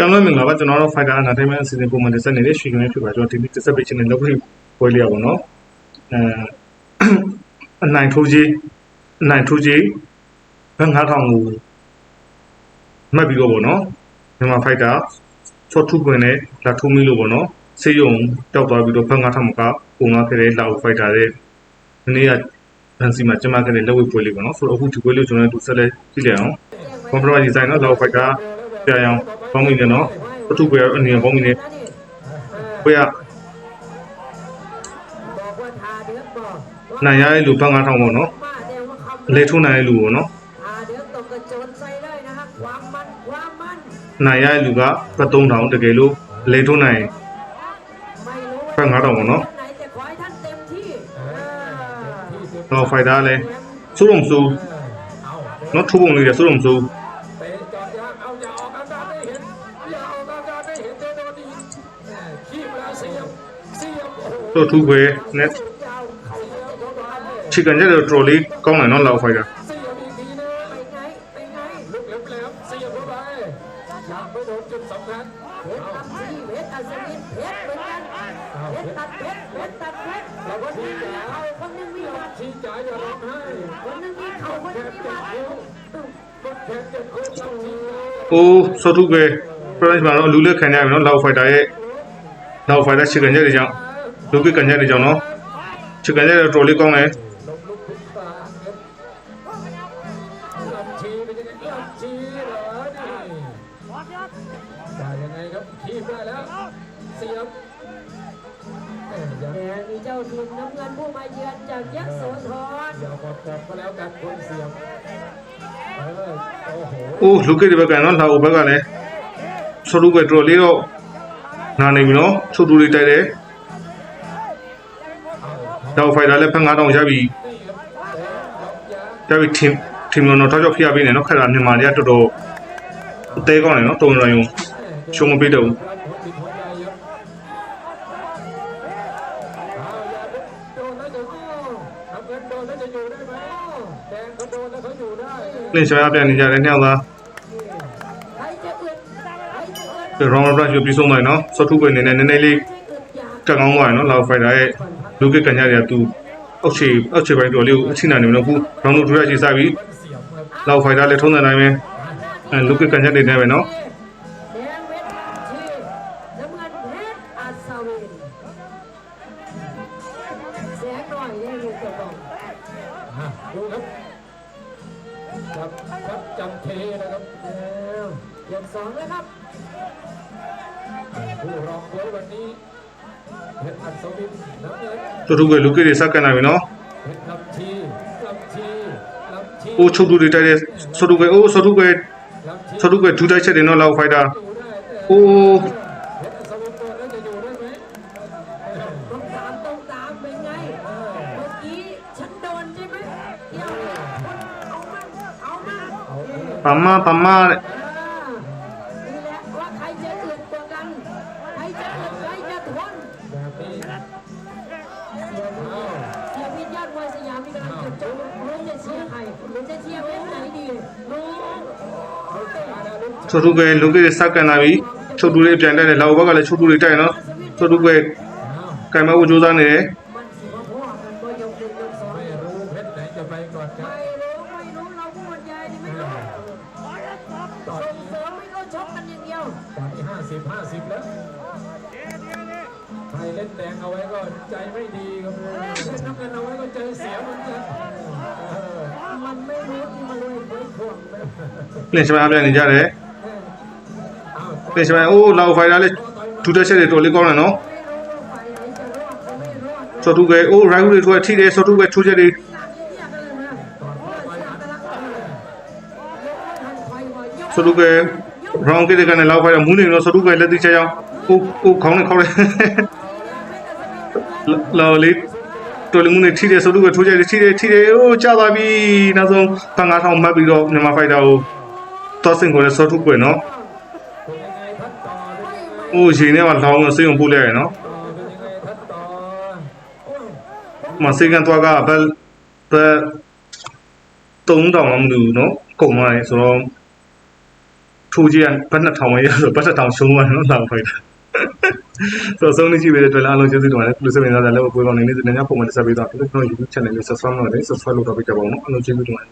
ကျောင်းလုံးမင်္ဂလာပါကျွန်တော်တို့ Fighter Entertainment အစီအစဉ်ပုံမှန်တင်ဆက်နေတဲ့ရွှေကင်းလေးဖြစ်ပါကျွန်တော်ဒီနေ့တက်ဆက်ပေးခြင်းနဲ့လုပ်ပြီးပွဲလေးရပါတော့အဲအနိုင်ထိုးကြီးအနိုင်ထိုးကြီးဘယ်9000ကိုမှတ်ပြီးတော့ဗောနော်မြန်မာ Fighter ချော့ထုပွင့်နဲ့လာထိုးမိလို့ဗောနော်စေယုံတောက်သွားပြီးတော့ဘယ်9000မကပုံငါခဲ့တဲ့လာဦး Fighter တဲ့ဒီနေ့ကဘန်စီမှာကျမခဲ့တဲ့လက်ဝဲပွဲလေးဗောနော်ဆိုတော့အခုဒီပွဲလေးကျွန်တော်တို့ဆက်လက်ကြည့်လိုက်အောင် compromise design နော်လာဦး Fighter ပြရအောင် ဘောင်းမင်းနဲ့နော်ပထုပ်ပဲအနေနဲ့ဘောင်းမင်းနဲ့ဘွေကနိုင်ရတဲ့လူပတ်9000ပေါ့နော်အလဲထိုးနိုင်တဲ့လူပေါ့နော်နိုင်ရတဲ့လူကပတ်3000တကယ်လို့အလဲထိုးနိုင်ပတ်9000ပေါ့နော်တော့ဖိုက်တာလဲစိုးတော့မစိုးနော်ထိုးပုံလေးတယ်စိုးတော့မစိုး อย่าเอาอย่าออกอากาศได้เห็น อย่าออกอากาศได้เห็นเดโดนีขี้มาเสียบเสียบโอ้โห ตัวทุกเวเน็ตชิคกันจะเดือดโรลี่ก้องไหนนอนเราไฟกันคนนึงมีเขาคนนึงมีเขาคนนึงมีมา ด คิ้วก็แขนเจ็บคิ้วต้องที အိုးဆော့ထူးပွဲ price မှာတော့လူလက်ခံရပြီနော်လောက် fighter ရဲ့လောက် fighter ချီကန်ချက်တွေကြောင့်လူကကန်ချက်တွေကြောင့်နော်ချီကန်ချက်တော့ trolley ကောင်းတယ် ลงลุกทุกตาลำชีเป็นยังไงลำชีเหรอนี่ได้ยังไงครับขีบได้แล้วเสียบแหม่ยัง แต่มีเจ้าทุนน้ำเงินผู้มาเยือนจากยโสธร เดี๋ยวกดกดก็แล้วกันคนเสียบเออโอ้โห အိုးလူကိတ်တွေဘက်ကနော်လာအိုဘက်ကလည်းဆောလူပဲတော်တော်လေးတော့နာနေပြီနော်ဆုတ်တူလေးတိုက်တယ်တောက်ဖိုင်တာလည်းဖက်9000ရပြီရပြီထင်ထင်မလို့တော့ကြောက်ဖျက်ပေးနေနော်ခက်တာမြန်မာတွေကတော်တော်အသေးကောင်းတယ်နော်တုံရုံရှုံးမပေးတော့ဘူး နှင်းချောရပြန်နေကြတယ်နှစ်ယောက်သားဒီ round rush ကိုပြီးဆုံးသွားတယ်နော်ဆော့ထူပဲနေနေနည်းနည်းလေးကကောင်းသွားတယ်နော် low fighter ရဲ့ look ကန်ကြတွေကသူအောက်ခြေအောက်ခြေပိုင်းတော်လေးကိုအချိနာနေမလို့ခု round တို့ထူရချေစပြီး low fighter လည်းထုံးတဲ့နိုင်ပဲအဲ look ကန်ကြတွေနေပဲနော်ဟုတ် งเพชรชีน้ำเงินเพชรอัศวินแสงหน่อยเนี่ยอยู่กับบอก อ่ะดูครับจับจับจำเทนะครับ เออเปลี่ยนสองแล้วครับ ผู้รองไว้วันนี้เพชรอัศวินน้ำเงิน ဆော့ထူးပွဲလူကတွေစကန်လာပြီနော် เพชรลำชีลำชีลำชี အိုးချုပ်တူတွေတိုက်တဲ့ဆော့ထူးပွဲအိုးဆော့ထူးပွဲ ลำชี ဆော့ထူးပွဲဒူးတိုက်ချက်တွေနော်လောက်ဖိုက်တာ อยู่ได้แต่ အိုး ำลังจะจบลุงจะเชียร์ใครลุงจะเชียร์เว็บไหนดีลุง เขาตาดาลุก ဆော့ထူးပွဲလူကတွေစကန်လာပြီချုပ်တူတွေပြန်တိုက်တယ်လောက်ဘက်ကလည်းချုပ်တူတွေတိုက်နော်ဆော့ထူးပွဲ เอา ကင်မဝကြိုးစားနေတယ် มันสิว่าพ่อกันก็ยกหนึ่งยกสอง ไม่รู้เพชรไหนจะไปก่อนครับ ไม่รู้ไม่รู้เราผู้บรรยายนี่ไม่รู้ 10 50 แล้วใครเล่นแดงเอาไว้ก็ใจไม่ดีครับเล่นน้ำเงินเอาไว้ก็ใจเสียเหมือนกันมันไม่รู้ที่มันเลยไม่ควรเปลี่ยนใช่ไหมครับเปลี่ยนนี่จ้ะเลยเปลี่ยนใช่ไหมโอ้เราไฟแล้วเลยတူတက်ချက်တွေတော်လေးကောင်းတယ်နော်စောတူကဲအိုးရိုက်ကူတွေထွက်ထိတယ်စောတူကဲချိုးချက်တွေစောတူကဲ ရောင်းကိတဲ့ကနေလောက်ခိုင်းတာမူးနေလို့စတုပဲလက်သိချောင်းကိုကိုခေါင်းနဲ့ခေါက်တယ်လော်လေးတော်လုံးနဲ့ထိတယ်စတုပဲထိုးကြတယ်ထိတယ်ထိတယ်အိုးကြာပါပြီနောက်ဆုံး5000မှတ်ပြီးတော့မြန်မာဖိုက်တာကိုတော့စင်ကိုလည်းစတုပဲနော်အိုးရှင်နဲ့မှလောင်းလို့စိတ်ုံပို့လိုက်ရနော်မစိကန်သွားကဘယ်ဘယ်3000မှမလို့နော်ကုန်သွားတယ်ဆိုတော့ ထိုးကြီးကဘတ်နှစ်ထောင်ပဲရဆိုဘတ်တစ်ထောင်ရှုံးသွားတယ်နော်လာဖိုက်တာဆိုတော့ဆုံးနေကြည့်ပေးတဲ့အတွက်အားလုံးကျေးဇူးတင်ပါတယ်လူစမင်းသားလည်းအပွေးပေါင်းနေနေစဉ်ညပုံမှန်တက်ဆက်ပေးတော့ကျွန်တော် YouTube channel ကို subscribe လုပ်တယ် subscribe လုပ်တော့ပေးကြပါဦးနော်အားလုံးကျေးဇူးတင်ပါတယ်